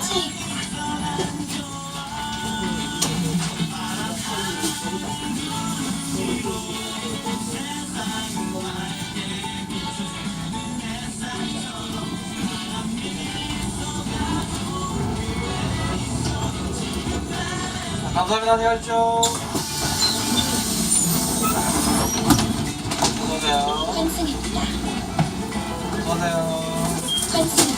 해야지. 감사합니다, 대열조. 어서오세요. 환승입니다. 어서오세요. 환승.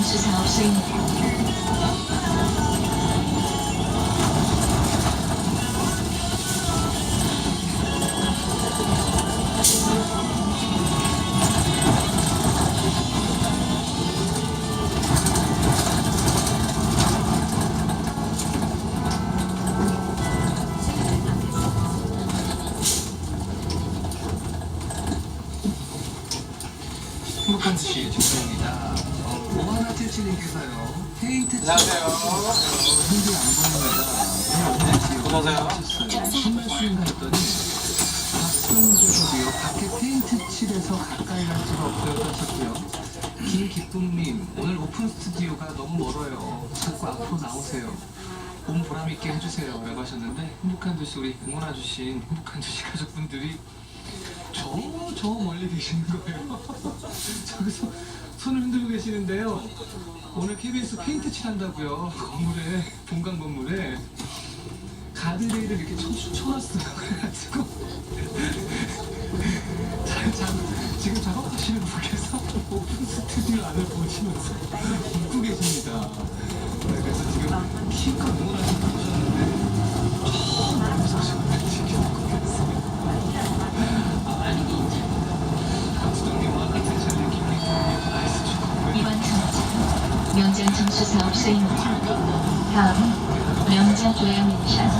면장 점수 사업 수행입니다. 행복한 시 조정입니다. 어, 오하나 찔찔님께서요. 페인트 안녕하세요. 안 어서 오세요. 했더니. 밖에 칠해서 가까이 갈 수가 없어요 하셨고요. 김기쁨님 오늘 오픈 스튜디오가 너무 멀어요. 자꾸 앞으로 나오세요. 몸 보람 있게 해주세요. 라고 하셨는데 행복한 도시 우리 응원해주신 행복한 도시 가족분들이 저, 저 멀리 계시는 거예요. 저기서 손을 흔들고 계시는데요. 오늘 KBS 페인트 칠한다고요. 건물에, 본관 건물에 가드레일을 이렇게 쳐, 쳐놨어요. 그래가지고. 자, 자, 지금 작업하시는 분께서 오픈 스튜디오 안을 보시면서 웃고 계십니다. 네, 그래서 지금 실컷 응원하시고 계셨는데 저 멀리서 지금 지금 웃고 계세요. 이번 참가는 면장 점수 사업 수행입니다. 다음은 면장 조합입니다.